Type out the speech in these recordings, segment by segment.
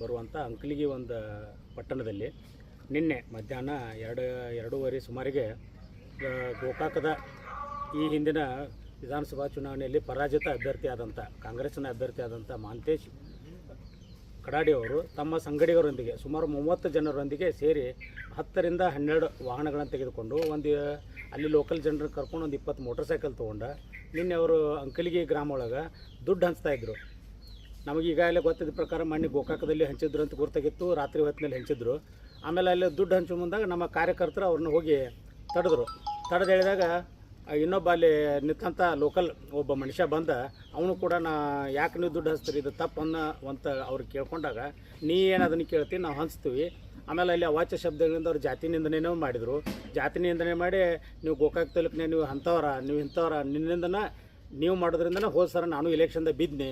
ಬರುವಂಥ ಅಂಕಲಿಗಿ ಒಂದು ಪಟ್ಟಣದಲ್ಲಿ ನಿನ್ನೆ ಮಧ್ಯಾಹ್ನ ಎರಡು, ಎರಡೂವರೆ ಸುಮಾರಿಗೆ ಗೋಕಾಕದ ಈ ಹಿಂದಿನ ವಿಧಾನಸಭಾ ಚುನಾವಣೆಯಲ್ಲಿ ಪರಾಜಿತ ಅಭ್ಯರ್ಥಿ ಆದಂಥ ಕಾಂಗ್ರೆಸ್ನ ಅಭ್ಯರ್ಥಿ ಆದಂಥ ಮಹಾಂತೇಶ್ ಕಡಾಡಿ ಅವರು ತಮ್ಮ ಸಂಗಡಿಗರೊಂದಿಗೆ, ಸುಮಾರು ಮೂವತ್ತು ಜನರೊಂದಿಗೆ ಸೇರಿ ಹತ್ತರಿಂದ ಹನ್ನೆರಡು ವಾಹನಗಳನ್ನು ತೆಗೆದುಕೊಂಡು ಒಂದು, ಅಲ್ಲಿ ಲೋಕಲ್ ಜನರನ್ನು ಕರ್ಕೊಂಡು ಒಂದು ಇಪ್ಪತ್ತು ಮೋಟರ್ ಸೈಕಲ್ ತೊಗೊಂಡ, ನಿನ್ನೆ ಅವರು ಅಂಕಲಿಗಿ ಗ್ರಾಮ ಒಳಗೆ ದುಡ್ಡು ಹಂಚ್ತಾ ಇದ್ರು. ನಮಗೆ ಈಗಾಗಲೇ ಗೊತ್ತಿದ್ದ ಪ್ರಕಾರ ಮೊನ್ನೆ ಗೋಕಾಕದಲ್ಲಿ ಹಂಚಿದ್ರು ಅಂತ ಗುರ್ತಾಗಿತ್ತು. ರಾತ್ರಿ ಹೊತ್ತಿನಲ್ಲಿ ಹಂಚಿದ್ರು. ಆಮೇಲೆ ಅಲ್ಲಿ ದುಡ್ಡು ಹಂಚು ಮುಂದಾಗ ನಮ್ಮ ಕಾರ್ಯಕರ್ತರು ಅವ್ರನ್ನ ಹೋಗಿ ತಡೆದ್ರು. ತಡೆದು ಹೇಳಿದಾಗ ಇನ್ನೊಬ್ಬ ಅಲ್ಲಿ ನಿಂತಂಥ ಲೋಕಲ್ ಒಬ್ಬ ಮನುಷ್ಯ ಬಂದ. ಅವನು ಕೂಡ, ನಾ, ಯಾಕೆ ನೀವು ದುಡ್ಡು ಹಂಚ್ತೀರಿ? ಇದು ತಪ್ಪನ್ನು ಅಂತ ಅವ್ರಿಗೆ ಕೇಳ್ಕೊಂಡಾಗ, ನೀ ಏನು ಅದನ್ನು ಕೇಳ್ತೀನಿ ನಾವು ಹಂಚ್ತೀವಿ. ಆಮೇಲೆ ಅಲ್ಲಿ ಅವಾಚ್ಯ ಶಬ್ದಗಳಿಂದ ಅವ್ರು ಜಾತಿ ನಿಂದನೆಯೂ ಮಾಡಿದರು. ಜಾತಿ ನಿಂದನೆ ಮಾಡಿ, ನೀವು ಗೋಕಾಕ್ ತಾಲೂಕಿನ ನೀವು ಅಂಥವ್ರ, ನೀವು ಇಂಥವ್ರ, ನಿನ್ನಿಂದನ ನೀವು ಮಾಡೋದ್ರಿಂದನೇ ಹೋದ ಸರ ನಾನು ಇಲೆಕ್ಷನ್ದಾಗ ಬಿದ್ನಿ.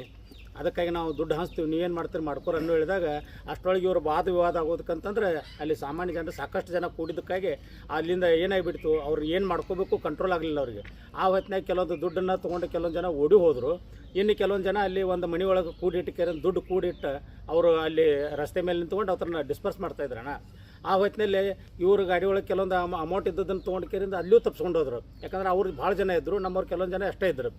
ಅದಕ್ಕಾಗಿ ನಾವು ದುಡ್ಡು ಹಂಚ್ತೀವಿ, ನೀವೇನು ಮಾಡ್ತೀರಿ ಮಾಡ್ಕೊರ ಅನ್ನೋ ಹೇಳಿದಾಗ ಅಷ್ಟರೊಳಗೆ ಇವರು ವಾದ ವಿವಾದ ಆಗೋದಕ್ಕಂತಂದ್ರೆ ಅಲ್ಲಿ ಸಾಮಾನ್ಯ ಜನರು ಸಾಕಷ್ಟು ಜನ ಕೂಡಿದ್ದಕ್ಕಾಗಿ ಅಲ್ಲಿಂದ ಏನಾಗಿಬಿಡ್ತು, ಅವ್ರು ಏನು ಮಾಡ್ಕೋಬೇಕು ಕಂಟ್ರೋಲ್ ಆಗಲಿಲ್ಲ ಅವರಿಗೆ. ಆ ಹೊತ್ತಿನಾಗ ಕೆಲವೊಂದು ದುಡ್ಡನ್ನು ತೊಗೊಂಡು ಕೆಲವೊಂದು ಜನ ಓಡಿ ಹೋದರು. ಇನ್ನು ಕೆಲವೊಂದು ಜನ ಅಲ್ಲಿ ಒಂದು ಮನೆ ಒಳಗೆ ಕೂಡಿಟ್ಟು ದುಡ್ಡು ಕೂಡಿಟ್ಟು ಅವರು ಅಲ್ಲಿ ರಸ್ತೆ ಮೇಲೆ ನಿಂತ್ಕೊಂಡು ಅವ್ರನ್ನ ಡಿಸ್ಪರ್ಸ್ ಮಾಡ್ತಾಯಿದ್ರು ಅಣ್ಣ ಆ ಹೊತ್ತಿನಲ್ಲಿ ಇವ್ರ ಗಾಡಿ ಒಳಗೆ ಕೆಲವೊಂದು ಅಮ ಅಮೌಂಟ್ ಇದ್ದದನ್ನು ತೊಗೊಂಡು ಕೇರಿಂದ ಅಲ್ಲಿಯೂ ತಪ್ಸ್ಕೊಂಡು ಹೋದ್ರು. ಯಾಕಂದ್ರೆ ಅವ್ರು ಭಾಳ ಜನ ಇದ್ದರು ನಮ್ಮವ್ರು ಕೆಲವೊಂದು ಜನ ಅಷ್ಟೇ ಇದ್ದರು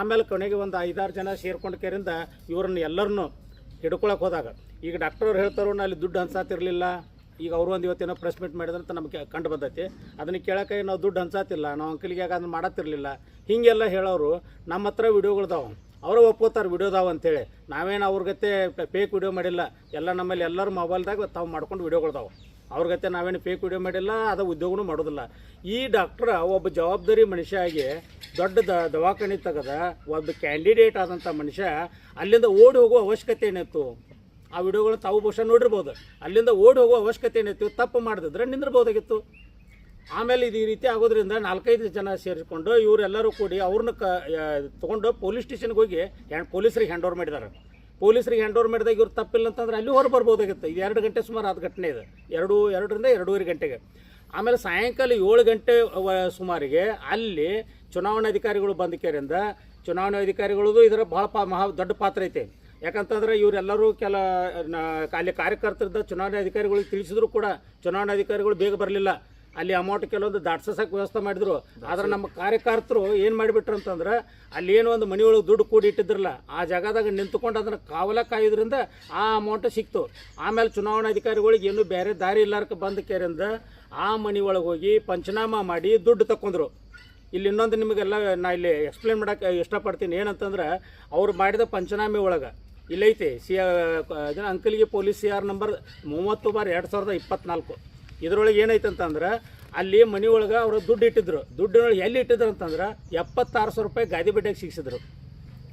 ಆಮೇಲೆ ಕೊನೆಗೆ ಒಂದು ಐದಾರು ಜನ ಸೇರ್ಕೊಂಡು ಕೇರಿಂದ ಇವ್ರನ್ನ ಎಲ್ಲರನ್ನೂ ಹಿಡ್ಕೊಳಕ್ಕೆ ಹೋದಾಗ, ಈಗ ಡಾಕ್ಟರ್ ಹೇಳ್ತಾರೋ ಅಲ್ಲಿ ದುಡ್ಡು ಹಂಚಾತಿರ್ಲಿಲ್ಲ ಈಗ ಅವರು ಒಂದು ಇವತ್ತೇನೋ ಪ್ರೆಸ್ ಮೀಟ್ ಮಾಡಿದ್ರಂತ ನಮಗೆ ಕಂಡು ಬಂದೈತಿ. ಅದನ್ನು ಕೇಳೋಕೆ ನಾವು ದುಡ್ಡು ಹಂಚಾತಿಲ್ಲ ನಾವು ಅಂಕಲಿಗೆ ಯಾಕೆ ಅದನ್ನು ಮಾಡತ್ತಿರಲಿಲ್ಲ. ಹೀಗೆಲ್ಲ ಹೇಳೋರು ನಮ್ಮ ಹತ್ರ ವಿಡಿಯೋಗಳ್ದಾವ. ಅವರು ಒಪ್ಕೋತಾರೆ ವಿಡಿಯೋದಾವ ಅಂತೇಳಿ. ನಾವೇನು ಅವ್ರ ಗತೆ ಫೇಕ್ ವಿಡಿಯೋ ಮಾಡಿಲ್ಲ. ಎಲ್ಲ ನಮ್ಮಲ್ಲಿ ಎಲ್ಲರೂ ಮೊಬೈಲ್ದಾಗ ತಾವು ಮಾಡ್ಕೊಂಡು ವಿಡಿಯೋಗಳ್ದಾವ. ಅವ್ರ ಗತೆ ನಾವೇನು ಫೇಕ್ ವಿಡಿಯೋ ಮಾಡಿಲ್ಲ, ಅದು ಉದ್ಯೋಗನೂ ಮಾಡೋದಿಲ್ಲ. ಈ ಡಾಕ್ಟ್ರ ಒಬ್ಬ ಜವಾಬ್ದಾರಿ ಮನುಷ್ಯ ಆಗಿ ದೊಡ್ಡ ದ, ದವಾಖಾನೆ ತೆಗೆದ ಒಬ್ಬ ಕ್ಯಾಂಡಿಡೇಟ್ ಆದಂಥ ಮನುಷ್ಯ ಅಲ್ಲಿಂದ ಓಡಿ ಹೋಗುವ ಅವಶ್ಯಕತೆ ಏನಿತ್ತು? ಆ ವಿಡಿಯೋಗಳು ತಾವು ಬಹುಶಃ ನೋಡಿರ್ಬೋದು. ಅಲ್ಲಿಂದ ಓಡಿ ಹೋಗುವ ಅವಶ್ಯಕತೆ ಏನಿತ್ತು? ತಪ್ಪು ಮಾಡಿದ್ರೆ ನಿಂದಿರ್ಬೋದಾಗಿತ್ತು ಆಮೇಲೆ ಇದು ಈ ರೀತಿ ಆಗೋದ್ರಿಂದ ನಾಲ್ಕೈದು ಜನ ಸೇರಿಸ್ಕೊಂಡು ಇವರೆಲ್ಲರೂ ಕೂಡಿ ಅವ್ರನ್ನ ಕ ತೊಗೊಂಡು ಪೊಲೀಸ್ ಸ್ಟೇಷನ್ಗೆ ಹೋಗಿ ಪೊಲೀಸರಿಗೆ ಹ್ಯಾಂಡ್ ಓವರ್ ಮಾಡಿದ್ದಾರೆ. ಪೊಲೀಸರಿಗೆ ಹ್ಯಾಂಡ್ ಓವರ್ ಮಾಡಿದಾಗ ಇವ್ರು ತಪ್ಪಿಲ್ಲ ಅಂತಂದ್ರೆ ಅಲ್ಲಿ ಹೊರ ಬರ್ಬೋದಾಗಿತ್ತು. ಇದು ಎರಡು ಗಂಟೆ ಸುಮಾರು ಆದ ಘಟನೆ ಇದೆ. ಎರಡು, ಎರಡರಿಂದ ಎರಡೂವರೆ ಗಂಟೆಗೆ. ಆಮೇಲೆ ಸಾಯಂಕಾಲ ಏಳು ಗಂಟೆ ಸುಮಾರಿಗೆ ಅಲ್ಲಿ ಚುನಾವಣಾಧಿಕಾರಿಗಳು ಅಧಿಕಾರಿಗಳು ಕೇರಿಂದ ಚುನಾವಣಾ ಅಧಿಕಾರಿಗಳದು ಇದರ ಭಾಳ ಪಾ ಮಹಾ ದೊಡ್ಡ ಪಾತ್ರ ಐತೆ. ಯಾಕಂತಂದ್ರೆ ಇವರೆಲ್ಲರೂ ಕೆಲ ಅಲ್ಲಿ ಚುನಾವಣಾ ಅಧಿಕಾರಿಗಳಿಗೆ ತಿಳಿಸಿದ್ರು ಕೂಡ ಚುನಾವಣಾಧಿಕಾರಿಗಳು ಬೇಗ ಬರಲಿಲ್ಲ. ಅಲ್ಲಿ ಅಮೌಂಟ್ ಕೆಲವೊಂದು ದಾಟ್ಸಕ್ಕೆ ವ್ಯವಸ್ಥೆ ಮಾಡಿದ್ರು. ಆದ್ರೆ ನಮ್ಮ ಕಾರ್ಯಕರ್ತರು ಏನು ಮಾಡಿಬಿಟ್ರು ಅಂತಂದ್ರೆ, ಅಲ್ಲಿ ಏನು ಒಂದು ಮನೆಯೊಳಗೆ ದುಡ್ಡು ಕೂಡಿ ಇಟ್ಟಿದ್ರಲ್ಲ ಆ ಜಾಗದಾಗ ನಿಂತ್ಕೊಂಡು ಅದನ್ನು ಕಾವಲ ಆ ಅಮೌಂಟ್ ಸಿಕ್ತು. ಆಮೇಲೆ ಚುನಾವಣಾಧಿಕಾರಿಗಳಿಗೆ ಏನು ಬೇರೆ ದಾರಿ ಇಲ್ಲಾರ್ಕ ಬಂದ ಕೇರಿಂದ ಆ ಮನೆ ಒಳಗೆ ಹೋಗಿ ಪಂಚನಾಮ ಮಾಡಿ ದುಡ್ಡು ತಕೊಂಡ್ರು ಇಲ್ಲಿ ಇನ್ನೊಂದು ನಿಮಗೆಲ್ಲ ನಾ ಇಲ್ಲಿ ಎಕ್ಸ್ಪ್ಲೇನ್ ಮಾಡೋಕ್ಕೆ ಇಷ್ಟಪಡ್ತೀನಿ. ಏನಂತಂದ್ರೆ, ಅವ್ರು ಮಾಡಿದ ಪಂಚನಾಮೆ ಒಳಗೆ ಇಲ್ಲೈತಿ, ಸಿ ಅಂಕಲಿಗೆ ಪೊಲೀಸ್ ಸಿ ಆರ್ ನಂಬರ್ ಮೂವತ್ತು ಬಾರ್ ಎರಡು ಸಾವಿರದ ಇಪ್ಪತ್ನಾಲ್ಕು. ಇದರೊಳಗೆ ಏನೈತೆ ಅಂತಂದ್ರೆ ಅಲ್ಲಿ ಮನೆ ಒಳಗೆ ಅವರು ದುಡ್ಡು ಇಟ್ಟಿದ್ರು. ದುಡ್ಡಿನೊಳಗೆ ಎಲ್ಲಿ ಇಟ್ಟಿದ್ರು ಅಂತಂದ್ರೆ ಎಪ್ಪತ್ತಾರು ಸಾವಿರ ರೂಪಾಯಿ ಗಾದಿ ಬಡ್ಡಿಗೆ ಸಿಗಿಸಿದ್ರು.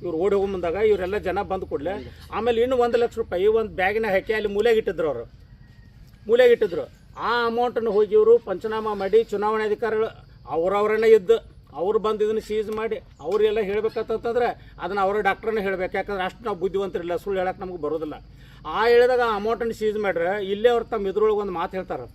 ಇವ್ರು ಓಡಿ ಹೋಗೋ ಮುಂದಾಗ ಇವರೆಲ್ಲ ಜನ ಬಂದು ಕೂಡಲೇ ಆಮೇಲೆ ಇನ್ನು ಒಂದು ಲಕ್ಷ ರೂಪಾಯಿ ಒಂದು ಬ್ಯಾಗಿನ ಹಾಕಿ ಅಲ್ಲಿ ಮೂಲೆಗೆ ಇಟ್ಟಿದ್ರು ಅವರು. ಮೂಲೆಗೆ ಇಟ್ಟಿದ್ರು. ಆ ಅಮೌಂಟನ್ನು ಹೋಗಿ ಇವರು ಪಂಚನಾಮ ಮಾಡಿ ಚುನಾವಣಾಧಿಕಾರಿಗಳು ಅವರವರನ್ನೇ ಇದ್ದು ಅವ್ರು ಬಂದು ಇದನ್ನು ಸೀಸ್ ಮಾಡಿ ಅವರೆಲ್ಲ ಹೇಳ್ಬೇಕಂತಂದ್ರೆ ಅದನ್ನು ಅವರ ಡಾಕ್ಟ್ರನ್ನ ಹೇಳ್ಬೇಕು. ಯಾಕಂದ್ರೆ ಅಷ್ಟು ನಾವು ಬುದ್ಧಿವಂತರಿಲ್ಲ. ಸುಳ್ಳು ಹೇಳಕ್ಕೆ ನಮ್ಗೆ ಬರೋದಿಲ್ಲ. ಆ ಹೇಳಿದಾಗ ಆ ಅಮೌಂಟನ್ನು ಸೀಸ್ ಮಾಡ್ರೆ ಇಲ್ಲೇ ಅವ್ರು ತಮ್ಮ ಇದ್ರೊಳಗೆ ಒಂದು ಮಾತು ಹೇಳ್ತಾರೆ.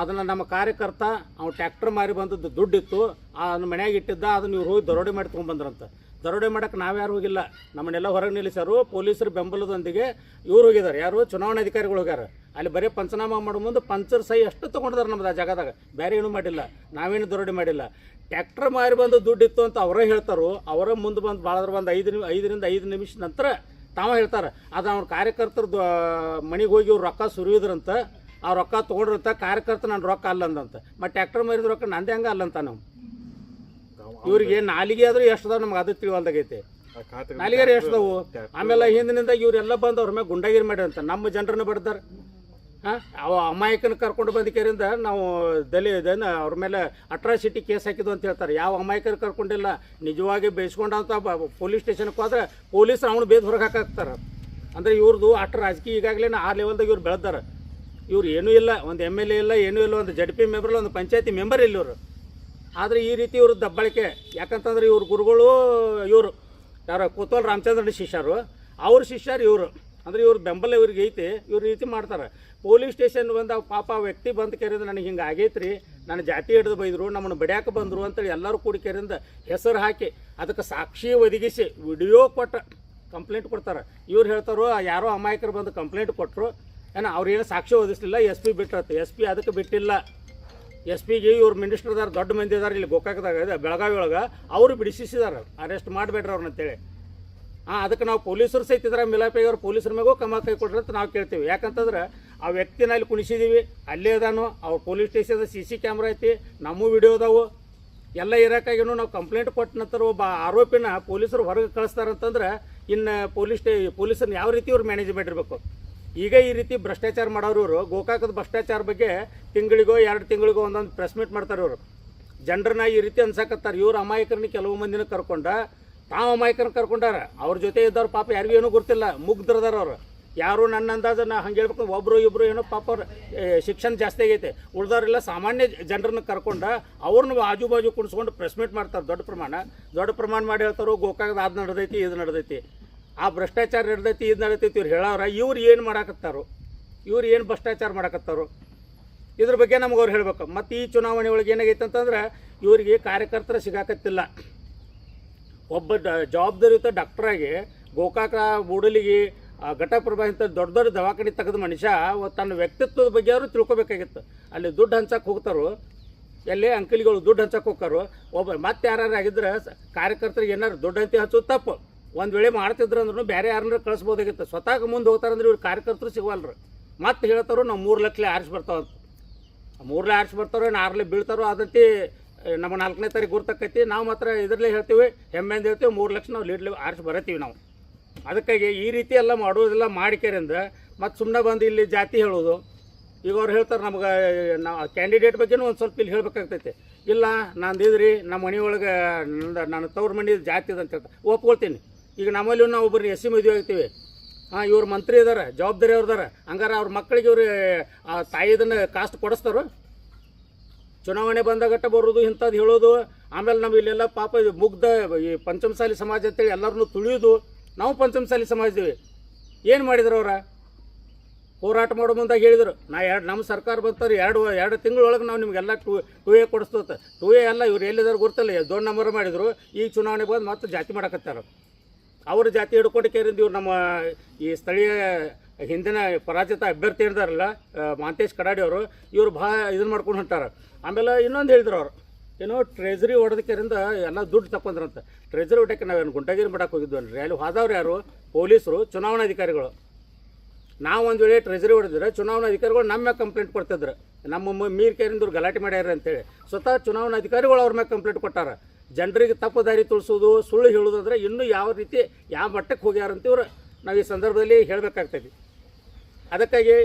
ಅದನ್ನು ನಮ್ಮ ಕಾರ್ಯಕರ್ತ, ಅವ್ನು ಟ್ಯಾಕ್ಟ್ರ್ ಮಾರಿ ಬಂದದ್ದು ದುಡ್ಡಿತ್ತು, ಅದನ್ನ ಮನ್ಯಾಗ ಇಟ್ಟಿದ್ದ, ಅದನ್ನ ಇವ್ರು ಹೋಗಿ ದರೋಡೆ ಮಾಡಿ ತೊಗೊಂಬಂದ್ರಂತ. ದರೋಡೆ ಮಾಡಕ್ಕೆ ನಾವ್ಯಾರು ಹೋಗಿಲ್ಲ. ನಮ್ಮನ್ನೆಲ್ಲ ಹೊರಗೆ ನಿಲ್ಲಿಸ್ಯಾರು, ಪೊಲೀಸರು ಬೆಂಬಲದೊಂದಿಗೆ ಇವ್ರು ಹೋಗಿದ್ದಾರೆ ಯಾರು? ಚುನಾವಣಾ ಅಧಿಕಾರಿಗಳು ಹೋಗ್ಯಾರ. ಅಲ್ಲಿ ಬರೀ ಪಂಚನಾಮ ಮಾಡೋ ಮುಂದೆ ಪಂಚರ್ ಸೈ ಅಷ್ಟು ತೊಗೊಂಡಿದ್ದಾರೆ ನಮ್ದು ಆ ಜಾಗದಾಗ. ಬೇರೆ ಏನೂ ಮಾಡಿಲ್ಲ. ನಾವೇನು ದರೋಡೆ ಮಾಡಿಲ್ಲ. ಟ್ಯಾಕ್ಟ್ರ್ ಮಾರಿ ಬಂದು ದುಡ್ಡಿತ್ತು ಅಂತ ಅವರೇ ಹೇಳ್ತಾರೋ, ಅವರ ಮುಂದೆ ಬಂದು ಭಾಳದ್ರ ಒಂದು ಐದು ನಿಮಿ, ಐದರಿಂದ ಐದು ನಿಮಿಷ ನಂತರ ತಾವ ಹೇಳ್ತಾರೆ. ಅದು ಅವ್ರ ಕಾರ್ಯಕರ್ತರದ್ದು ಮನೆಗೆ ಹೋಗಿ ಇವ್ರು ರೊಕ್ಕ ಸುರಿಯೋದ್ರಂತ ಆ ರೊಕ್ಕ ತೊಗೊಂಡಿರ್ತ ಕಾರ್ಯಕರ್ತ ನನ್ನ ರೊಕ್ಕ ಅಲ್ಲಂದಂತ. ಮತ್ತು ಟ್ಯಾಕ್ಟರ್ ಮಾರಿದ ರೊಕ್ಕ ನಂದೇ ಹಂಗೆ ಅಲ್ಲಂತ ನಾವು ಇವ್ರಿಗೆ ನಾಲಿಗೆ ಆದ್ರೂ ಎಷ್ಟು ಅದಾವ ನಮ್ಗೆ ಅದು ತಿಳಿವಲ್ದಾಗೈತೆ. ನಾಲಿಗೆರೆ ಎಷ್ಟು ಅದಾವು ಆಮೇಲೆ ಹಿಂದಿನಿಂದ ಇವರೆಲ್ಲ ಬಂದು ಅವ್ರ ಮೇಲೆ ಗುಂಡಾಗಿರಿ ಮಾಡ್ಯಾರಂತ ನಮ್ಮ ಜನರನ್ನ ಬಡ್ದಾರ. ಹಾಂ? ಅವ ಅಮಾಯಕನ ಕರ್ಕೊಂಡು ಬಂದಿಕೆರಿಂದ ನಾವು ದಲಿ ಇದನ್ನ ಅವ್ರ ಮೇಲೆ ಅಟ್ರಾಸಿಟಿ ಕೇಸ್ ಹಾಕಿದ್ವು ಅಂತ ಹೇಳ್ತಾರೆ. ಯಾವ ಅಮಾಯಕನ ಕರ್ಕೊಂಡಿಲ್ಲ. ನಿಜವಾಗಿ ಬೇಯಿಸ್ಕೊಂಡಂತ ಪೊಲೀಸ್ ಸ್ಟೇಷನ್ಗೆ ಹೋದ್ರೆ ಪೊಲೀಸ್ ಅವನು ಬೇದ್ ಹೊರಗೆ ಹಾಕಾಕ್ತಾರೆ. ಅಂದರೆ ಇವ್ರದ್ದು ಅಟ್ರ ರಾಜಕೀಯ ಈಗಾಗಲೇ ಆ ಲೆವೆಲ್ದಾಗ ಇವ್ರು ಬೆಳೆದಾರ. ಇವ್ರು ಏನೂ ಇಲ್ಲ, ಒಂದು ಎಂ ಎಲ್ ಎ ಇಲ್ಲ, ಏನೂ ಇಲ್ಲ, ಒಂದು ಜಡ್ ಪಿ ಮೆಂಬರ್ ಒಂದು ಪಂಚಾಯತಿ ಮೆಂಬರ್ ಇಲ್ಲ ಇವರು. ಆದರೆ ಈ ರೀತಿ ಇವ್ರ ದಬ್ಬಳಿಕೆ, ಯಾಕಂತಂದ್ರೆ ಇವ್ರ ಗುರುಗಳು ಇವರು. ಯಾರು ಕೂತೋಲ್ ರಾಮಚಂದ್ರನ ಶಿಷ್ಯರು, ಅವ್ರ ಶಿಷ್ಯರು ಇವರು. ಅಂದ್ರೆ ಇವ್ರ ಬೆಂಬಲ ಇವ್ರಿಗೆ ಐತಿ, ಇವ್ರ ರೀತಿ ಮಾಡ್ತಾರೆ. ಪೊಲೀಸ್ ಸ್ಟೇಷನ್ ಬಂದ ಪಾಪ ವ್ಯಕ್ತಿ ಬಂದು ಕೇರಿಂದ ನನಗೆ ಹಿಂಗೆ ಆಗೈತ್ರಿ, ನನ್ನ ಜಾತಿ ಹಿಡಿದು ಬೈದರು, ನಮ್ಮನ್ನು ಬಡಿಯಾಕ ಬಂದರು ಅಂತೇಳಿ ಎಲ್ಲರೂ ಕೂಡಿ ಕೇರಿಂದ ಹೆಸರು ಹಾಕಿ, ಅದಕ್ಕೆ ಸಾಕ್ಷಿ ಒದಗಿಸಿ ವಿಡಿಯೋ ಕೊಟ್ಟ ಕಂಪ್ಲೇಂಟ್ ಕೊಡ್ತಾರೆ. ಇವ್ರು ಹೇಳ್ತಾರೋ, ಯಾರೋ ಅಮಾಯಕರು ಬಂದು ಕಂಪ್ಲೇಂಟ್ ಕೊಟ್ಟರು ಏನೋ ಅವ್ರೇನು ಸಾಕ್ಷಿ ಓದಿಸ್ಲಿಲ್ಲ ಎಸ್ ಪಿ ಬಿಟ್ಟಿರತ್ತೆ ಎಸ್ ಪಿ ಅದಕ್ಕೆ ಬಿಟ್ಟಿಲ್ಲ. ಎಸ್ ಪಿಗೆ ಇವ್ರು ಮಿನಿಸ್ಟರ್ದಾರ ದೊಡ್ಡ ಮಂದಿ ಇದಾರೆ, ಇಲ್ಲಿ ಗೋಕಾಕದಾಗ ಇದೆ ಬೆಳಗಾವಿ ಒಳಗೆ, ಅವರು ಬಿಡಿಸಿಸಿದಾರೆ ಅರೆಸ್ಟ್ ಮಾಡಬೇಡ್ರಿ ಅವ್ರನ್ನ ಅಂತೇಳಿ. ಹಾಂ ಅದಕ್ಕೆ ನಾವು ಪೊಲೀಸರು ಸಹಿತ ಇದ್ರೆ ಮಿಲಾಪಿಗೆ ಅವ್ರು ಪೊಲೀಸರ ಮೇಗೂ ಕ್ರಮ ಕೈ ಕೊಡ್ರಿ ಅಂತ ನಾವು ಕೇಳ್ತೀವಿ. ಯಾಕಂತಂದ್ರೆ, ಆ ವ್ಯಕ್ತಿನ ಅಲ್ಲಿ ಕುಣಿಸಿದ್ದೀವಿ ಅಲ್ಲೇ ಅದಾನು, ಅವ್ರ ಪೊಲೀಸ್ ಸ್ಟೇಷನ್ದ ಸಿ ಸಿ ಕ್ಯಾಮ್ರಾ ಐತಿ, ನಮ್ಮ ವಿಡಿಯೋ ಅದಾವು. ಎಲ್ಲ ಇರೋಕ್ಕಾಗಿನ ನಾವು ಕಂಪ್ಲೇಂಟ್ ಕೊಟ್ಟ ನಂತರ ಒಬ್ಬ ಆರೋಪಿನ ಪೊಲೀಸರು ಹೊರಗೆ ಕಳಿಸ್ತಾರಂತಂದ್ರೆ, ಇನ್ನು ಪೊಲೀಸ್ ಸ್ಟೇ, ಪೊಲೀಸರನ್ನ ಯಾವ ರೀತಿ ಇವ್ರು ಮ್ಯಾನೇಜ್ಮೆಂಟ್ ಮಾಡಿರ್ಬೇಕು? ಈಗ ಈ ರೀತಿ ಭ್ರಷ್ಟಾಚಾರ ಮಾಡೋರು ಗೋಕಾಕದ ಭ್ರಷ್ಟಾಚಾರ ಬಗ್ಗೆ ತಿಂಗಳಿಗೋ ಎರಡು ತಿಂಗಳಿಗೋ ಒಂದೊಂದು ಪ್ರೆಸ್ ಮೀಟ್ ಮಾಡ್ತಾರೆ ಇವರು. ಜನರನ್ನ ಈ ರೀತಿ ಅನ್ಸಕತ್ತಾರೆ. ಇವ್ರು ಅಮಾಯಕರನ್ನ ಕೆಲವು ಮಂದಿನ ಕರ್ಕೊಂಡ, ತಾವು ಅಮಾಯಕರನ್ನ ಕರ್ಕೊಂಡಾರ. ಅವ್ರ ಜೊತೆ ಇದ್ದವ್ರು ಪಾಪ ಯಾರಿಗೂ ಏನೂ ಗೊತ್ತಿಲ್ಲ. ಮುಗ್ದ್ರದಾರ ಅವರು. ಯಾರು ನನ್ನ ಅಂದಾಜು ನಾ ಹಂಗೆ ಹೇಳ್ಬೇಕು ಒಬ್ಬರು ಇಬ್ಬರು ಏನೋ ಪಾಪ ಅವ್ರ ಶಿಕ್ಷಣ ಜಾಸ್ತಿ ಆಗೈತೆ. ಉಳ್ದವ್ರೆಲ್ಲ ಸಾಮಾನ್ಯ ಜನರನ್ನ ಕರ್ಕೊಂಡ ಅವ್ರನ್ನ ಆಜು ಬಾಜು ಕುಣಿಸ್ಕೊಂಡು ಪ್ರೆಸ್ ಮೀಟ್ ಮಾಡ್ತಾರೆ. ದೊಡ್ಡ ಪ್ರಮಾಣ. ದೊಡ್ಡ ಪ್ರಮಾಣ ಮಾಡಿ ಹೇಳ್ತಾರೆ ಗೋಕಾಕದ ಅದು ನಡೆದೈತಿ, ಇದು ನಡೆದೈತಿ. ಆ ಭ್ರಷ್ಟಾಚಾರ ನಡೆದೈತಿ, ಇದು ನಡೀತೈತಿ ಇವ್ರು ಹೇಳೋರ ಇವ್ರು ಏನು ಮಾಡಾಕತ್ತಾರೋ, ಇವ್ರು ಏನು ಭ್ರಷ್ಟಾಚಾರ ಮಾಡಾಕತ್ತಾರೋ, ಇದ್ರ ಬಗ್ಗೆ ನಮ್ಗೆ ಅವ್ರು ಹೇಳಬೇಕು. ಮತ್ತು ಈ ಚುನಾವಣೆ ಒಳಗೆ ಏನಾಗೈತೆ ಅಂತಂದ್ರೆ, ಇವರಿಗೆ ಕಾರ್ಯಕರ್ತರ ಸಿಗಾಕತ್ತಿಲ್ಲ. ಒಬ್ಬ ಡ, ಜವಾಬ್ದಾರಿಯುತ ಡಾಕ್ಟ್ರಾಗಿ ಗೋಕಾಕ ಬೂಡಲಿಗೆ ಘಟಪ್ರಭಾ ಇಂಥ ದೊಡ್ಡ ದೊಡ್ಡ ದವಾಖಾನೆ ತೆಗೆದ ಮನುಷ್ಯ ತನ್ನ ವ್ಯಕ್ತಿತ್ವದ ಬಗ್ಗೆ ಅವರು ತಿಳ್ಕೊಬೇಕಾಗಿತ್ತು. ಅಲ್ಲಿ ದುಡ್ಡು ಹಂಚಕ್ಕೆ ಹೋಗ್ತಾರೋ, ಎಲ್ಲೇ ಅಂಕಲಿಗಳು ದುಡ್ಡು ಹಂಚಕ್ಕೆ ಹೋಗ್ತಾರೋ, ಒಬ್ಬ ಮತ್ತೆ ಯಾರು ಆಗಿದ್ರೆ ಕಾರ್ಯಕರ್ತರಿಗೆ ಏನಾರು ದುಡ್ಡು ಹಂತಿ ಹಚ್ಚೋದು ತಪ್ಪು. ಒಂದು ವೇಳೆ ಮಾಡ್ತಿದ್ರು ಅಂದ್ರೂ ಬೇರೆ ಯಾರನ್ನ ಕಳಿಸ್ಬೋದಾಗಿತ್ತು. ಸ್ವತಃ ಮುಂದೆ ಹೋಗ್ತಾರಂದ್ರೆ ಇವ್ರು ಕಾರ್ಯಕರ್ತರು ಸಿಗವಲ್ರು. ಮತ್ತೆ ಹೇಳ್ತಾರೋ ನಾವು ಮೂರು ಲಕ್ಷಲೆ ಆರಿಸಿ ಬರ್ತಾವಂತ ಮೂರಲೇ ಆರಿಸಿ ಬರ್ತಾರೋ ಏನು ಆರ್ಲೆ ಬೀಳ್ತಾರೋ ಅದಂತೆ ನಮ್ಮ ನಾಲ್ಕನೇ ತಾರೀಕು ಗುರ್ತಕ್ಕೈತಿ. ನಾವು ಮಾತ್ರ ಇದರಲ್ಲೇ ಹೇಳ್ತೀವಿ ಹೆಮ್ಮೆಂದು ಹೇಳ್ತೀವಿ, ಮೂರು ಲಕ್ಷ ನಾವು ಲೀಡ್ಲಿ ಆರಿಸಿ ಬರತ್ತೀವಿ ನಾವು. ಅದಕ್ಕಾಗಿ ಈ ರೀತಿ ಎಲ್ಲ ಮಾಡೋದೆಲ್ಲ ಮಾಡಿಕೆರಿಂದ ಮತ್ತು ಸುಮ್ಮನೆ ಬಂದು ಇಲ್ಲಿ ಜಾತಿ ಹೇಳೋದು, ಈಗ ಅವ್ರು ಹೇಳ್ತಾರೆ ನಮ್ಗೆ ನಾವು ಕ್ಯಾಂಡಿಡೇಟ್ ಬಗ್ಗೆನೂ ಒಂದು ಸ್ವಲ್ಪ ಇಲ್ಲಿ ಹೇಳ್ಬೇಕಾಗ್ತೈತೆ. ಇಲ್ಲ, ನಾನು ಇದ್ರಿ ನಮ್ಮ ಮನೆಯೊಳಗೆ ನಂದು ನನ್ನ ತವ್ರ ಮನೆ ಜಾತಿ ಅಂತ ಹೇಳ್ತಾರೆ. ಒಪ್ಕೊಳ್ತೀನಿ. ಈಗ ನಮ್ಮಲ್ಲಿ ನಾವು ಒಬ್ಬರು ಎಸ್ ಸಿ ಮದುವೆ ಆಗ್ತೀವಿ. ಹಾಂ, ಇವ್ರು ಮಂತ್ರಿ ಇದಾರೆ ಜವಾಬ್ದಾರಿ ಅವ್ರದಾರ ಹಂಗಾರೆ ಅವ್ರ ಮಕ್ಕಳಿಗೆ ಇವ್ರು, ಆ, ತಾಯಿದನ್ನು ಕಾಸ್ಟ್ ಕೊಡಿಸ್ತಾರೋ. ಚುನಾವಣೆ ಬಂದಾಗಟ್ಟ ಬರೋದು ಇಂಥದ್ದು ಹೇಳೋದು. ಆಮೇಲೆ ನಾವು ಇಲ್ಲೆಲ್ಲ ಪಾಪ ಮುಗ್ಧ, ಈ ಪಂಚಮಸಾಲಿ ಸಮಾಜ ಅಂತೇಳಿ ಎಲ್ಲರನ್ನೂ ತುಳಿಯೋದು ನಾವು ಪಂಚಮಸಾಲಿ ಸಮಾಜದೀವಿ ಏನು ಮಾಡಿದ್ರು ಅವ್ರ? ಹೋರಾಟ ಮಾಡೋ ಮುಂದಾಗ ಹೇಳಿದರು. ನಾ ಎರಡು ನಮ್ಮ ಸರ್ಕಾರ ಬಂತಾರೆ ಎರಡು ಎರಡು ತಿಂಗಳೊಳಗೆ ನಾವು ನಿಮಗೆಲ್ಲ ಟೂ ಟೂ ಎ ಕೊಡಿಸ್ತೋತ ಟೂ ಎ ಎಲ್ಲ ಇವ್ರು ಎಲ್ಲಿದ್ದಾರೆ ಗೊತ್ತಲ್ಲ. ದೊಡ್ಡ ನಂಬರ್ ಮಾಡಿದರು. ಈಗ ಚುನಾವಣೆ ಬಂದು ಮತ್ತೆ ಜಾತಿ ಮಾಡಕತ್ತಾರ. ಅವ್ರ ಜಾತಿ ಹಿಡ್ಕೊಂಡು ಕೇರಿಂದ ಇವ್ರು ನಮ್ಮ ಈ ಸ್ಥಳೀಯ ಹಿಂದಿನ ಪರಾಜಿತ ಅಭ್ಯರ್ಥಿ ಇದ್ದಾರಲ್ಲ ಮಾಂತೇಶ್ ಕಡಾಡಿ ಅವರು, ಇವರು ಭಾಳ ಇದನ್ನ ಮಾಡ್ಕೊಂಡು ಹೊಂಟಾರ. ಆಮೇಲೆ ಇನ್ನೊಂದು ಹೇಳಿದ್ರು ಅವ್ರು, ಏನೋ ಟ್ರೆಜರಿ ಹೊಡೆದಕ್ಕಿರಿಂದ ಎಲ್ಲ ದುಡ್ಡು ತಕೊಂಡ್ರಂತ ಟ್ರೆಜರಿ ಹೊಡಕ್ಕೆ ನಾವೇನು ಗುಂಟಗಿರಿ ಮಾಡಕ್ಕೆ ಹೋಗಿದ್ವಿ ಅನ್ರಿ. ಅಲ್ಲಿ ಹೋದವ್ರು ಯಾರು? ಪೊಲೀಸರು ಚುನಾವಣಾಧಿಕಾರಿಗಳು ನಾವು ಒಂದು ವೇಳೆ ಟ್ರೆಜರಿ ಒಡೆದಿದ್ರು ಚುನಾವಣಾ ಅಧಿಕಾರಿಗಳು ನಮ್ಮ ಮ್ಯಾಗ ಕಂಪ್ಲೇಂಟ್ ಕೊಡ್ತಿದ್ರು. ನಮ್ಮ ಮೀರ್ ಕೇರಿಂದವ್ರು ಗಲಾಟೆ ಮಾಡ್ಯಾರ ಅಂತೇಳಿ. ಸ್ವತಃ ಚುನಾವಣಾಧಿಕಾರಿಗಳು ಅವ್ರ ಮ್ಯಾಗ ಕಂಪ್ಲೇಂಟ್ ಕೊಟ್ಟಾರ. ಜನರಿಗೆ ತಪ್ಪು ದಾರಿ ತುಳಿಸೋದು ಸುಳ್ಳು ಹೇಳೋದು ಅಂದ್ರೆ ಇನ್ನೂ ಯಾವ ರೀತಿ, ಯಾವ ಮಟ್ಟಕ್ಕೆ ಹೋಗ್ಯಾರ ಅಂತ ಇವ್ರು ನಾವು ಈ ಸಂದರ್ಭದಲ್ಲಿ ಹೇಳಬೇಕಾಗ್ತೈತಿ ಅದಕ್ಕಾಗಿ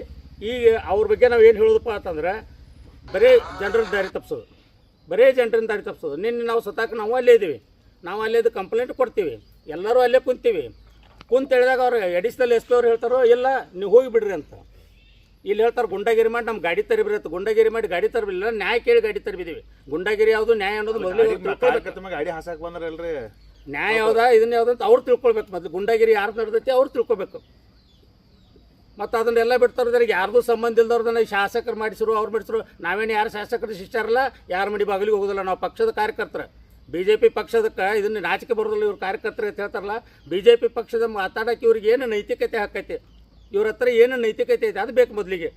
ಈಗ ಅವ್ರ ಬಗ್ಗೆ ನಾವು ಏನು ಹೇಳೋದಪ್ಪ ಅಂತಂದ್ರೆ, ಬರೀ ಜನರ ದಾರಿ ತಪ್ಪಿಸೋದು ಬರೀ ಜನರನ್ನ ದಾರಿ ತಪ್ಪಿಸೋದು ನಿನ್ನೆ ನಾವು ಸತಾಕ ನಾವು ಅಲ್ಲೇ ಇದ್ದೀವಿ. ನಾವು ಅಲ್ಲೇದು ಕಂಪ್ಲೇಂಟ್ ಕೊಡ್ತೀವಿ. ಎಲ್ಲರೂ ಅಲ್ಲೇ ಕುಂತೀವಿ. ಕುಂತ ಹೇಳಿದಾಗ ಅವ್ರು ಎಡಿಷನಲ್ ಎಸ್ ಅವ್ರು ಹೇಳ್ತಾರೋ, ಇಲ್ಲ, ನೀವು ಹೋಗಿ ಬಿಡ್ರಿ ಅಂತ. ಇಲ್ಲಿ ಹೇಳ್ತಾರೆ ಗುಂಡಗಿರಿ ಮಾಡಿ ನಮ್ಮ ಗಾಡಿ ತರಬಿರತ್ತೆ. ಅಂತ ಗುಂಡಗಿರಿ ಮಾಡಿ ಗಾಡಿ ತರಬಿಲ್ಲ ನ್ಯಾಯ ಕೇಳಿ ಗಾಡಿ ತರಬಿದ್ದೀವಿ ಗುಂಡಗಿರಿ ಯಾವುದು ನ್ಯಾಯ ಅನ್ನೋದು ಮೊದಲು ಗಾಡಿ ಹಾಸಕ್ ಬಂದ್ರಲ್ರಿ ನ್ಯಾಯ ಯಾವ್ದಾ ಇದನ್ನ ಯಾವ್ದು ಅಂತ ಅವ್ರು ತಿಳ್ಕೊಳ್ಬೇಕು. ಮೊದಲು ಗುಂಡಗಿರಿ ಯಾರು ನಡೆದೈತಿ ಅವ್ರು ತಿಳ್ಕೊಬೇಕು ಮತ್ತು ಅದನ್ನೆಲ್ಲ ಬಿಡ್ತಾರೆ ಯಾರ್ದು ಸಂಬಂಧ ಇಲ್ದವ್ರದನ್ನ ಶಾಸಕರು ಮಾಡಿಸಿರು ಅವ್ರು ಮಾಡಿಸಿರು ನಾವೇನು ಯಾರು ಶಾಸಕರು ಶಿಷ್ಟಾರಲ್ಲ ಯಾರು ಮಡಿ ಬಾಗಿಲಿಗೆ ಹೋಗೋದಿಲ್ಲ ನಾವು ಪಕ್ಷದ ಕಾರ್ಯಕರ್ತರ. ಬಿ ಜೆ ಪಿ ಪಕ್ಷದಕ್ಕೆ ಇದನ್ನ ನಾಚಿಕೆ ಬರೋದಿಲ್ಲ ಇವ್ರು ಕಾರ್ಯಕರ್ತರು ಅಂತ ಹೇಳ್ತಾರಲ್ಲ ಬಿ ಜೆ ಪಿ ಪಕ್ಷದ ಮಾತಾಡೋಕೆ ಇವ್ರಿಗೆ ಏನು ನೈತಿಕತೆ ಹಾಕೈತಿ ಇವ್ರ ಹತ್ರ ಏನು ನೈತಿಕತೆ ಐತೆ ಅದು ಬೇಕು ಮೊದಲಿಗೆ.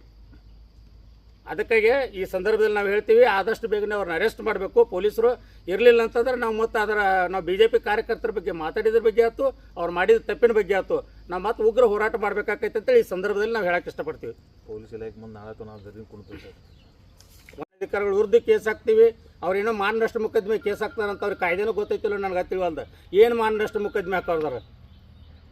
ಅದಕ್ಕಾಗಿ ಈ ಸಂದರ್ಭದಲ್ಲಿ ನಾವು ಹೇಳ್ತೀವಿ ಆದಷ್ಟು ಬೇಗನೆ ಅವ್ರನ್ನ ಅರೆಸ್ಟ್ ಮಾಡಬೇಕು. ಪೊಲೀಸರು ಇರಲಿಲ್ಲ ಅಂತಂದ್ರೆ ನಾವು ಮತ್ತೆ ಅದರ ನಾವು ಬಿ ಜೆ ಪಿ ಕಾರ್ಯಕರ್ತರ ಬಗ್ಗೆ ಮಾತಾಡಿದ್ರ ಬಗ್ಗೆ ಆಯ್ತು ಅವ್ರು ಮಾಡಿದ ತಪ್ಪಿನ ಬಗ್ಗೆ ಆಯ್ತು. ನಾವು ಮತ್ತೆ ಉಗ್ರ ಹೋರಾಟ ಮಾಡಬೇಕಾಗೈತೆ ಅಂತೇಳಿ ಈ ಸಂದರ್ಭದಲ್ಲಿ ನಾವು ಹೇಳಕ್ಕೆ ಇಷ್ಟಪಡ್ತೀವಿ. ಪೊಲೀಸ್ ಇಲಾಖೆ ಮುಂದೆ ನಾಳೆ ನಾವು ಗರಿ ಕುಣ್ತೀವಿ ಸರ್ ಅಧಿಕಾರಿಗಳ ವಿರುದ್ಧ ಕೇಸ್ ಹಾಕ್ತೀವಿ. ಅವ್ರೇನೋ ಮಾನನಷ್ಟ ಮೊಕದ್ದಮೆ ಕೇಸ್ ಹಾಕ್ತಾರಂತ ಅವ್ರಿಗೆ ಕಾಯ್ದೆನೂ ಗೊತ್ತೈತಿಲ್ಲ ನನಗೆ ಹತ್ತಿವಲ್ದ ಏನು ಮಾನನಷ್ಟ ಮೊಕದ್ದಮೆ ಹಾಕೋರ್ದಾರ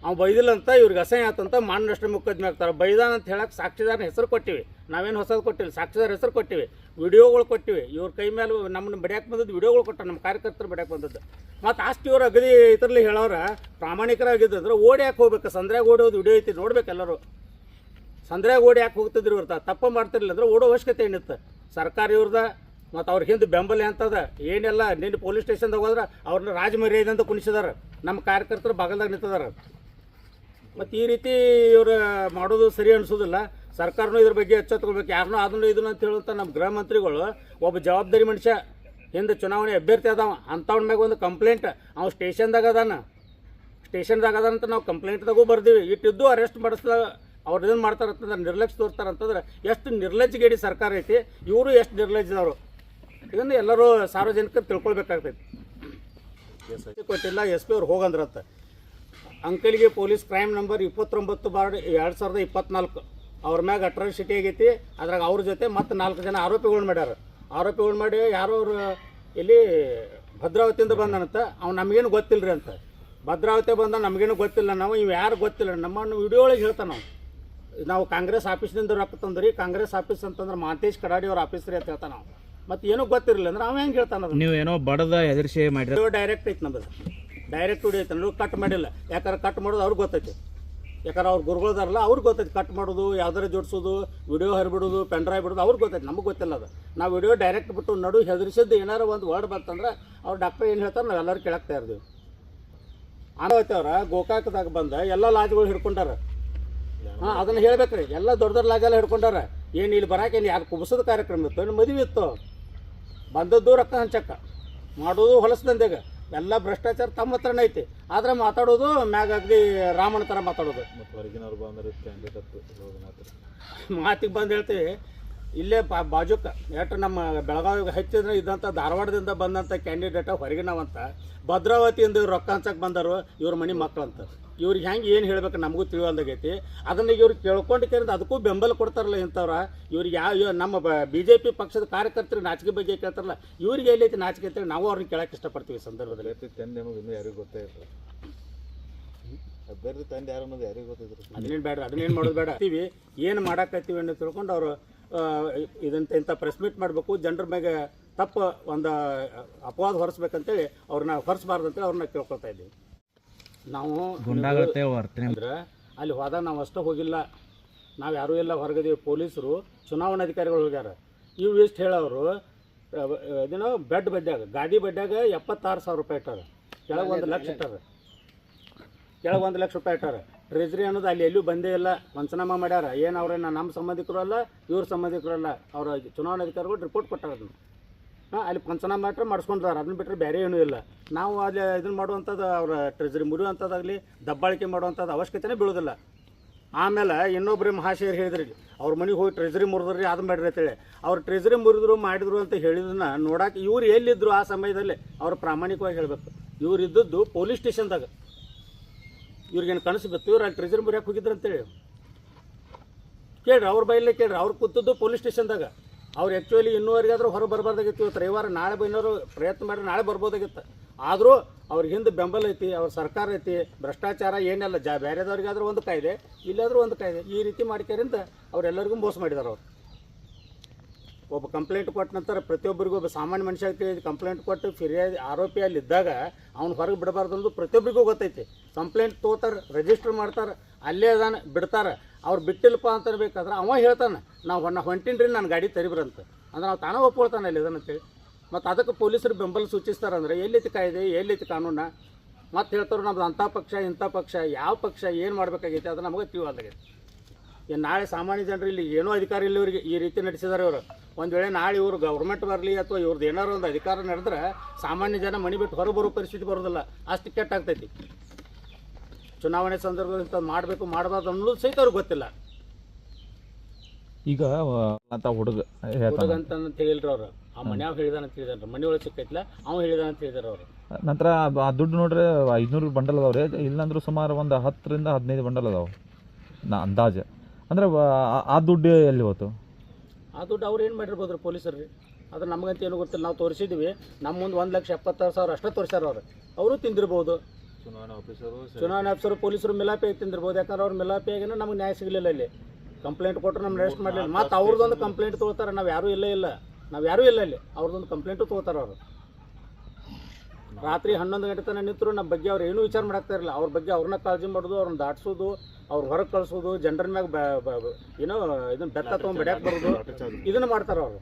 ಅವ್ನು ಬೈದಿಲ್ಲ ಅಂತ ಇವ್ರಿಗೆ ಅಸಹ್ಯ ಆತಂತ ಮಾನನಷ್ಟ ಮೊಕದ್ದಮೆ ಆಗ್ತಾರೆ ಬೈದಾನ ಅಂತ ಹೇಳಕ್ಕೆ ಸಾಕ್ಷಿದಾರನ ಹೆಸರು ಕೊಟ್ಟಿವಿ. ನಾವೇನು ಹೊಸದು ಕೊಟ್ಟಿಲ್ಲ, ಸಾಕ್ಷಿದಾರ ಹೆಸರು ಕೊಟ್ಟಿವಿ. ವಿಡಿಯೋಗಳು ಕೊಟ್ಟಿವಿ. ಇವ್ರ ಕೈ ಮೇಲೆ ನಮ್ಮನ್ನ ಬಡಿಯಾಕೆ ಬಂದದ್ದು ವಿಡಿಯೋಗಳು ಕೊಟ್ಟ ನಮ್ಮ ಕಾರ್ಯಕರ್ತರು ಬಡಿಯಾಕೆ ಬಂದದ್ದು ಮತ್ತು ಆಸ್ತಿ ಇವ್ರು ಅಗದಿ ಇದರಲ್ಲಿ ಹೇಳೋರ ಪ್ರಾಮಾಣಿಕರಾಗಿದ್ದಂದ್ರೆ ಓಡಿ ಯಾಕೆ ಹೋಗ್ಬೇಕು? ಸಂದ್ರಾಗ ಓಡೋದು ವಿಡಿಯೋ ಐತಿ ನೋಡ್ಬೇಕು ಎಲ್ಲರೂ. ಸಂದ್ರಾಗ ಓಡಿ ಯಾಕೆ ಹೋಗ್ತಿದ್ರು ಇವ್ರ ತಪ್ಪ ಮಾಡ್ತಿರ್ಲಿಲ್ಲ ಅಂದ್ರೆ ಓಡೋ ಅವಶ್ಯಕತೆ ಏನಿತ್ತು? ಸರ್ಕಾರ ಇವ್ರದ, ಮತ್ತು ಅವ್ರ ಹಿಂದೆ ಬೆಂಬಲ ಅಂತದ. ಏನೆಲ್ಲ ನಿನ್ನೆ ಪೊಲೀಸ್ ಸ್ಟೇಷನ್ದಾಗ ಹೋದ್ರೆ ಅವ್ರನ್ನ ರಾಜಮರ್ಯಾದೆ ಅಂತ ಕುಣಿಸಿದಾರ. ನಮ್ಮ ಕಾರ್ಯಕರ್ತರು ಬಗಲ್ದಾಗ ನಿಂತಿದಾರ. ಮತ್ತು ಈ ರೀತಿ ಇವರು ಮಾಡೋದು ಸರಿ ಅನಿಸೋದಿಲ್ಲ. ಸರ್ಕಾರನೂ ಇದ್ರ ಬಗ್ಗೆ ಎಚ್ಚೆತ್ಕೊಳ್ಬೇಕು ಯಾರನ್ನೂ ಅದನ್ನು ಇದನ್ನು ಅಂತ ಹೇಳುವಂಥ ನಮ್ಮ ಗೃಹ ಮಂತ್ರಿಗಳು, ಒಬ್ಬ ಜವಾಬ್ದಾರಿ ಮನುಷ್ಯ, ಹಿಂದೆ ಚುನಾವಣೆ ಅಭ್ಯರ್ಥಿ ಅದಾವ. ಅಂಥವ್ನ ಮ್ಯಾಗ ಒಂದು ಕಂಪ್ಲೇಂಟ್ ಅವ್ನು ಸ್ಟೇಷನ್ದಾಗ ಅದಾನ. ಸ್ಟೇಷನ್ದಾಗ ಅಂತ ನಾವು ಕಂಪ್ಲೇಂಟ್ದಾಗೂ ಬರ್ದೀವಿ. ಇಟ್ಟಿದ್ದು ಅರೆಸ್ಟ್ ಮಾಡಿಸ್ದ, ಅವ್ರು ಏನು ಮಾಡ್ತಾರಂತಂದ್ರೆ ನಿರ್ಲಕ್ಷ್ಯ ತೋರ್ತಾರಂತಂದ್ರೆ ಎಷ್ಟು ನಿರ್ಲಜ್ಜಗೇಡಿ ಸರ್ಕಾರ ಐತಿ. ಇವರು ಎಷ್ಟು ನಿರ್ಲಜ್ಜದವರು. ಇದನ್ನು ಎಲ್ಲರೂ ಸಾರ್ವಜನಿಕರು ತಿಳ್ಕೊಳ್ಬೇಕಾಗ್ತೈತಿ. ಕೊಟ್ಟಿಲ್ಲ ಎಸ್ ಪಿ ಅವ್ರು ಹೋಗಂದ್ರಂತ ಅಂಕಲ್ಗೆ ಪೊಲೀಸ್ ಕ್ರೈಮ್ ನಂಬರ್ ಇಪ್ಪತ್ತೊಂಬತ್ತು ಬಾರ್ ಎರಡು ಸಾವಿರದ ಇಪ್ಪತ್ನಾಲ್ಕು. ಅವ್ರ ಮ್ಯಾಗ ಅಟ್ರಾಸಿಟಿ ಆಗೈತಿ. ಅದ್ರಾಗ ಅವ್ರ ಜೊತೆ ಮತ್ತು ನಾಲ್ಕು ಜನ ಆರೋಪಿಗಳು ಮಾಡ್ಯಾರ. ಆರೋಪಿಗಳು ಮಾಡಿ ಯಾರೋ ಅವರು ಇಲ್ಲಿ ಭದ್ರಾವತಿಯಿಂದ ಬಂದನಂತ ಅವ್ನು ನಮಗೇನು ಗೊತ್ತಿಲ್ಲ ರೀ ಅಂತ. ಭದ್ರಾವತಿ ಬಂದ ನಮಗೇನು ಗೊತ್ತಿಲ್ಲ. ನಾವು ಇವು ಯಾರು ಗೊತ್ತಿಲ್ಲ. ನಮ್ಮನ್ನು ವಿಡಿಯೋ ಒಳಗೆ ಹೇಳ್ತಾನೆ ನಾವು ನಾವು ಕಾಂಗ್ರೆಸ್ ಆಫೀಸ್ನಿಂದ ರೊಕ್ಕ ತಂದ್ರಿ. ಕಾಂಗ್ರೆಸ್ ಆಫೀಸ್ ಅಂತಂದ್ರೆ ಮಾತೇಶ್ ಕಡಾಡಿ ಅವ್ರ ಆಫೀಸ್ ರೀ ಅಂತ ಹೇಳ್ತಾನೆ ನಾವು ಮತ್ತು ಏನೂ ಗೊತ್ತಿರಲಿಲ್ಲ ಅಂದ್ರೆ ಅವ ಹೆಂಗೆ ಹೇಳ್ತಾನೆ ನೀವು ಏನೋ ಬಡದ ಎದುರಿಸಿ ಮಾಡಿರ ಡೈರೆಕ್ಟ್ ಐತೆ ನಮ್ಮದು ಡೈರೆಕ್ಟ್ ಹೊಡಿಯುತ್ತೆ ಐತೆ ಕಟ್ ಮಾಡಿಲ್ಲ. ಯಾಕಂದ್ರೆ ಕಟ್ ಮಾಡೋದು ಅವ್ರಿಗೆ ಗೊತ್ತೈತಿ. ಯಾಕಂದ್ರೆ ಅವ್ರು ಗುರುಗಳದಾರಲ್ಲ, ಅವ್ರಿಗೆ ಗೊತ್ತೈತಿ ಕಟ್ ಮಾಡೋದು, ಯಾವ್ದಾರ ಜೋಡಿಸೋದು ವಿಡಿಯೋ ಹರಿಬಿಡೋದು ಪೆನ್ ಡ್ರೈವ್ ಬಿಡೋದು, ಅವ್ರಿಗೆ ಗೊತ್ತೈತೆ, ನಮಗೆ ಗೊತ್ತಿಲ್ಲ ಅದು. ನಾವು ವಿಡಿಯೋ ಡೈರೆಕ್ಟ್ ಬಿಟ್ಟು ನಡು ಹೆದರಿಸಿದ್ದು ಏನಾರು ಒಂದು ವರ್ಡ್ ಬಂತಂದ್ರೆ ಅವ್ರು ಡಾಕ್ಟ್ರ್ ಏನು ಹೇಳ್ತಾರೆ, ನಾವು ಎಲ್ಲರೂ ಕೇಳಾಕ್ತಾ ಇರ್ತೀವಿ ಗೋಕಾಕದಾಗ ಬಂದ ಎಲ್ಲ ಲಾಜ್ಗಳು ಹಿಡ್ಕೊಂಡಾರ. ಹಾಂ, ಅದನ್ನು ಹೇಳ್ಬೇಕ್ರಿ. ಎಲ್ಲ ದೊಡ್ಡ ದೊಡ್ಡ ಲಾಜೆಲ್ಲ ಹಿಡ್ಕೊಂಡಾರ. ಏನು ಇಲ್ಲಿ ಬರಾಕೆ ಏನು ಯಾರು ಕುಬಸದ ಕಾರ್ಯಕ್ರಮ ಇತ್ತು, ಏನು ಮದುವೆ ಇತ್ತು. ಬಂದದ್ದು ರೊಕ್ಕ ಹಂಚಕ್ಕ ಮಾಡೋದು ಹೊಲಸು ಎಲ್ಲ ಭ್ರಷ್ಟಾಚಾರ ತಮ್ಮ ಹತ್ರನೇ ಐತಿ. ಆದ್ರೆ ಮಾತಾಡೋದು ಮ್ಯಾಗ ಅಗದಿ ರಾಮನ ಥರ ಮಾತಾಡೋದು. ಮತ್ತು ಹೊರಗಿನವ್ರು ಬಂದ್ರೆ ಮಾತಿಗೆ ಬಂದ ಹೇಳ್ತೀವಿ. ಇಲ್ಲೇ ಬಾ ಬಾಜುಕ. ಎಷ್ಟು ನಮ್ಮ ಬೆಳಗಾವಿಗೆ ಹೆಚ್ಚಿದ್ರೆ ಇದ್ದಂಥ ಧಾರವಾಡದಿಂದ ಬಂದಂಥ ಕ್ಯಾಂಡಿಡೇಟ ಹೊರಗಿನವಂತ. ಭದ್ರಾವತಿಯಿಂದ ಇವ್ರು ರೊಕ್ಕ ಹಂಚಕ್ಕೆ ಬಂದರು ಇವ್ರ ಮನೆ ಮಕ್ಕಳಂತ ಇವ್ರಿಗೆ ಹೆಂಗೆ ಏನು ಹೇಳ್ಬೇಕು ನಮಗೂ ತಿಳಿವಲ್ದಾಗೈತಿ. ಅದನ್ನು ಇವ್ರು ಕೇಳ್ಕೊಂಡು ಕೇಳಿದ ಅದಕ್ಕೂ ಬೆಂಬಲ ಕೊಡ್ತಾರಲ್ಲ ಇಂಥವ್ರ. ಇವ್ರಿಗೆ ಯಾವ ಇವ್ ನಮ್ಮ ಬಿ ಜೆ ಪಿ ಪಕ್ಷದ ಕಾರ್ಯಕರ್ತರು ನಾಚಿಕೆ ಬಗ್ಗೆ ಕೇಳ್ತಾರಲ್ಲ ಇವ್ರಿಗೆ ಎಲ್ಲೈತಿ ನಾಚಿಕೆ ಅಂತೇಳಿ ನಾವು ಅವ್ರನ್ನ ಕೇಳಕ್ಕೆ ಇಷ್ಟಪಡ್ತೀವಿ ಈ ಸಂದರ್ಭದಲ್ಲಿ. ತಂದೆ ಇನ್ನೂ ಯಾರಿಗೂ ಗೊತ್ತೇ ಇಲ್ಲ ಅಭ್ಯರ್ಥಿ ತಂದೆ ಯಾರು ಅನ್ನೋದು ಯಾರಿಗೂ ಗೊತ್ತಿದ್ರು ಅದನ್ನೇನು ಬೇಡ ಅದನ್ನೇನು ಮಾಡೋದು ಬೇಡ. ಅಂತೀವಿ ಏನು ಮಾಡಾಕತ್ತೀವಿ ಅನ್ನೋದು ತಿಳ್ಕೊಂಡು ಅವರು ಇದಂತ ಇಂಥ ಪ್ರೆಸ್ ಮೀಟ್ ಮಾಡಬೇಕು ಜನರ ಮೇಲೆ ತಪ್ಪು ಒಂದು ಅಪವಾದ ಹೊರಿಸ್ಬೇಕಂತೇಳಿ ಅವ್ರನ್ನ ಹೊರಿಸಬಾರ್ದು ಅಂತೇಳಿ ಅವ್ರನ್ನ ಕೇಳ್ಕೊಳ್ತಾ ಇದ್ದೀವಿ. ನಾವು ಅಂದ್ರೆ ಅಲ್ಲಿ ಹೋದಾಗ ನಾವು ಅಷ್ಟೇ ಹೋಗಿಲ್ಲ. ನಾವು ಯಾರೂ ಎಲ್ಲ ಹೊರಗದೀವಿ ಪೊಲೀಸರು ಚುನಾವಣಾ ಅಧಿಕಾರಿಗಳು ಹೋಗ್ಯಾರ. ಇವು ಇಷ್ಟು ಹೇಳೋರು ಏನೋ ಬೆಡ್ ಬಡ್ಡ್ಯಾಗ ಗಾಡಿ ಬಡ್ಡ್ಯಾಗ ಎಪ್ಪತ್ತಾರು ಸಾವಿರ ರೂಪಾಯಿ ಇಟ್ಟಾರ. ಕೆಳಗೆ ಒಂದು ಲಕ್ಷ ಇಟ್ಟಾರ. ಕೆಳಗೆ ಒಂದು ಲಕ್ಷ ರೂಪಾಯಿ ಇಟ್ಟಾರ. ಟ್ರೆಜರಿ ಅನ್ನೋದು ಅಲ್ಲಿ ಎಲ್ಲೂ ಬಂದೇ ಇಲ್ಲ. ಪಂಚನಾಮ ಮಾಡ್ಯಾರ. ಏನು ಅವ್ರೇನು ನಮ್ಮ ಸಂಬಂಧಿಕರು ಅಲ್ಲ, ಇವ್ರ ಸಂಬಂಧಿಕರು ಅಲ್ಲ, ಅವ್ರ ಚುನಾವಣಾಧಿಕಾರಿಗಳು ರಿಪೋರ್ಟ್ ಕೊಟ್ಟಾರ ಅದನ್ನು. ಹಾಂ, ಅಲ್ಲಿ ಪಂಚನಾಮ ಮಾಡ್ರೆ ಮಾಡಿಸ್ಕೊಂಡ್ರಾರ ಅದನ್ನ ಬಿಟ್ಟರೆ ಬೇರೆ ಏನೂ ಇಲ್ಲ. ನಾವು ಅಲ್ಲಿ ಇದನ್ನು ಮಾಡುವಂಥದ್ದು ಅವರ ಟ್ರೆಜರಿ ಮುರಿಯುವಂಥದ್ದಾಗಲಿ, ದಬ್ಬಾಳಿಕೆ ಮಾಡುವಂಥದ್ದು ಅವಶ್ಯಕತೆನೇ ಬೀಳೋದಿಲ್ಲ. ಆಮೇಲೆ ಇನ್ನೊಬ್ಬರು ಮಹಾಶಯರು ಹೇಳಿದ್ರಿ ಅವ್ರ ಮನೆಗೆ ಹೋಗಿ ಟ್ರೆಜರಿ ಮುರಿದ್ರಿ, ಅದು ಮಾಡ್ರಿ ಅಂತೇಳಿ. ಅವ್ರು ಟ್ರೆಜರಿ ಮುರಿದ್ರು, ಮಾಡಿದ್ರು ಅಂತ ಹೇಳಿದನ್ನ ನೋಡಕ್ಕೆ ಇವ್ರು ಎಲ್ಲಿದ್ದರು ಆ ಸಮಯದಲ್ಲಿ? ಅವ್ರು ಪ್ರಾಮಾಣಿಕವಾಗಿ ಹೇಳಬೇಕು. ಇವ್ರು ಇದ್ದದ್ದು ಪೊಲೀಸ್ ಸ್ಟೇಷನ್ದಾಗ ಇವ್ರಿಗೇನು ಕನಸು ಬಿತ್ತು ಇವ್ರು ಅಲ್ಲಿ ಟ್ರೆಜರಿ ಮುರಿಯಕ್ಕೆ ಹೋಗಿದ್ರು ಅಂತೇಳಿ ಕೇಳ್ರಿ, ಅವ್ರ ಬೈಲೇ ಕೇಳ್ರಿ. ಅವ್ರು ಕೂತದ್ದು ಪೊಲೀಸ್ ಸ್ಟೇಷನ್ದಾಗ ಅವ್ರು ಆ್ಯಕ್ಚುಲಿ ಇನ್ನೂವರೆಗಾದ್ರೂ ಹೊರ ಬರಬಾರ್ದಾಗಿತ್ತು ಇವತ್ತು. ರವಿವಾರ ನಾಳೆ ಬೈನವರು ಪ್ರಯತ್ನ ಮಾಡಿ ನಾಳೆ ಬರ್ಬೋದಾಗಿತ್ತು. ಆದರೂ ಅವ್ರ ಹಿಂದೆ ಬೆಂಬಲ ಐತಿ, ಅವ್ರ ಸರ್ಕಾರ ಐತಿ, ಭ್ರಷ್ಟಾಚಾರ ಏನೆಲ್ಲ. ಜಾ ಬೇರೆದವ್ರಿಗಾದ್ರೂ ಒಂದು ಕಾಯ್ದೆ, ಇಲ್ಲಾದರೂ ಒಂದು ಕಾಯ್ದೆ. ಈ ರೀತಿ ಮಾಡ್ಕ್ಯಾರಿಂದ ಅವರೆಲ್ಲರಿಗೂ ಮೋಸ ಮಾಡಿದ್ದಾರೆ ಅವ್ರು. ಒಬ್ಬ ಕಂಪ್ಲೇಂಟ್ ಕೊಟ್ಟ ನಂತರ ಪ್ರತಿಯೊಬ್ಬರಿಗೂ ಒಬ್ಬ ಸಾಮಾನ್ಯ ಮನುಷ್ಯ ತಿಳಿದು ಕಂಪ್ಲೇಂಟ್ ಕೊಟ್ಟು ಫಿರ್ಯಾದಿ, ಆರೋಪಿ ಅಲ್ಲಿದ್ದಾಗ ಅವ್ನು ಹೊರಗೆ ಬಿಡಬಾರ್ದು ಅನ್ನೋದು ಪ್ರತಿಯೊಬ್ಬರಿಗೂ ಗೊತ್ತೈತಿ. ಕಂಪ್ಲೇಂಟ್ ತೋತಾರೆ ರಿಜಿಸ್ಟರ್ ಮಾಡ್ತಾರೆ, ಅಲ್ಲೇ ಅದಾನ, ಬಿಡ್ತಾರೆ. ಅವ್ರು ಬಿಟ್ಟಿಲ್ಲಪ್ಪ ಅಂತ ಬೇಕಾದ್ರೆ ಅವ ಹೇಳ್ತಾನೆ, ನಾವು ಹೊನ್ನ ಹೊಂಟಿನ್ರಿ, ನಾನು ಗಾಡಿ ತರಿಬ್ರಂತ. ಅಂದ್ರೆ ನಾವು ತಾನೇ ಒಪ್ಕೊಳ್ತಾನೆ ಅಲ್ಲಿ ಇದನ್ನಂತೇಳಿ ಮತ್ತು ಅದಕ್ಕೆ ಪೊಲೀಸರು ಬೆಂಬಲ ಸೂಚಿಸ್ತಾರೆ ಅಂದರೆ ಎಲ್ಲೈತಿ ಕಾಯ್ದೆ, ಎಲ್ಲೈತಿ ಕಾನೂನ. ಮತ್ತು ಹೇಳ್ತಾರೆ ನಮ್ದು ಅಂಥ ಪಕ್ಷ, ಇಂಥ ಪಕ್ಷ, ಯಾವ ಪಕ್ಷ, ಏನು ಮಾಡಬೇಕಾಗೈತೆ ಅದು ನಮಗೆ ತಿಳಿವಾದಾಗೈತೆ ಏನು ನಾಳೆ ಸಾಮಾನ್ಯ ಜನರು ಇಲ್ಲಿ ಏನೋ ಅಧಿಕಾರ ಇಲ್ಲ ಅವರಿಗೆ ಈ ರೀತಿ ನಡೆಸಿದ್ದಾರೆ ಇವರು. ಒಂದು ವೇಳೆ ನಾಳೆ ಇವ್ರು ಗೌರ್ಮೆಂಟ್ ಬರಲಿ ಅಥವಾ ಇವ್ರದ್ದು ಏನಾರು ಒಂದು ಅಧಿಕಾರ ನಡೆದ್ರೆ ಸಾಮಾನ್ಯ ಜನ ಮನೆ ಬಿಟ್ಟು ಹೊರಗೆ ಬರೋ ಪರಿಸ್ಥಿತಿ ಬರೋದಿಲ್ಲ. ಅಷ್ಟು ಕೆಟ್ಟಾಗ್ತೈತಿ. ಚುನಾವಣೆ ಸಂದರ್ಭದಲ್ಲಿ ಮಾಡಬೇಕು ಮಾಡಬಾರ್ದು ಅನ್ನೋದು ಸಹಿತ ಅವ್ರಿಗೆ ಗೊತ್ತಿಲ್ಲ. ಈಗ ಅಂತ ಹುಡುಗ ಹುಡುಗ ಅಂತ ಹೇಳಿಲ್ರಿ ಅವ್ರು. ಆ ಮನ್ಯಾಗ ಹೇಳಿದಾನ ಅಂತ ಹೇಳಿದಾರ ಮನೆ ಒಳಗೆ ಸಿಕ್ಕೈತಿಲ್ಲ ಅವ್ನು ಹೇಳಿದಾನ ಅಂತ ಹೇಳಿದಾರೆ ಅವರು. ನಂತರ ಆ ದುಡ್ಡು ನೋಡ್ರೆ ಐದುನೂರು ಬಂಡಲ್ ಅದಾವ್ರಿ. ಇಲ್ಲಾಂದ್ರೂ ಸುಮಾರು ಒಂದು ಹತ್ತರಿಂದ ಹದಿನೈದು ಬಂಡಲ್ ಅದಾವೆ. ನಾ ಅಂದಾಜು. ಅಂದ್ರೆ ಆ ದುಡ್ಡು ಎಲ್ಲಿ ಹೋತು? ಆ ದುಡ್ಡು ಅವ್ರು ಏನು ಮಾಡಿರ್ಬೋದು ಪೊಲೀಸರು? ರೀ ಅದು ನಮಗಂತ ಏನು ಗೊತ್ತಿಲ್ಲ. ನಾವು ತೋರಿಸಿದ್ವಿ. ನಮ್ಮ ಮುಂದೆ ಒಂದು ಲಕ್ಷ ಎಪ್ಪತ್ತಾರು ಸಾವಿರ ಅಷ್ಟೇ ತೋರಿಸ್ಯಾರ ಅವ್ರು. ಅವರು ತಿಂದಿರ್ಬೋದು. ಚುನಾವಣಾ ಆಫೀಸರು ಚುನಾವಣಾ ಆಫೀಸರು ಪೊಲೀಸರು ಮಿಲಾಪಿಯಾಗಿ ತಿಂದಿರ್ಬೋದು. ಯಾಕಂದ್ರೆ ಅವ್ರು ಮಿಲಾಪಿಯಾಗಿನ ನಮ್ಗೆ ನ್ಯಾಯ ಸಿಗಲಿಲ್ಲ ಇಲ್ಲಿ. ಕಂಪ್ಲೇಂಟ್ ಕೊಟ್ಟರು ನಮ್ಗೆ ಅರೆಸ್ಟ್ ಮಾಡಲಿಲ್ಲ. ಮತ್ತು ಅವ್ರದ್ದೊಂದು ಕಂಪ್ಲೇಂಟ್ ತೊಗೊಳ್ತಾರೆ ನಾವು ಯಾರೂ ಇಲ್ಲ ಇಲ್ಲ. ನಾವು ಯಾರೂ ಇಲ್ಲ ಇಲ್ಲಿ. ಅವ್ರದ್ದೊಂದು ಕಂಪ್ಲೇಂಟು ತೊಗೋತಾರೆ ಅವರು. ರಾತ್ರಿ ಹನ್ನೊಂದು ಗಂಟೆ ತನಕ ನಿಂತರು ನಮ್ಮ ಬಗ್ಗೆ ಅವ್ರು ಏನೂ ವಿಚಾರ ಮಾಡಾಕ್ತಾ ಇರಲಿಲ್ಲ. ಅವ್ರ ಬಗ್ಗೆ ಅವ್ರನ್ನ ಕಾಳಜಿ ಮಾಡೋದು ಅವ್ರನ್ನ ದಾಟ್ಸೋದು ಅವ್ರು ಹೊರಗೆ ಕಳಿಸೋದು ಜನರ ಮ್ಯಾಗ ಏನೋ ಇದನ್ನ ಬೆತ್ತ ತಗೊಂಡ್ ಬಡ್ಯಾಕ್ ಬರೋದು ಇದನ್ನ ಮಾಡ್ತಾರೆ ಅವರು.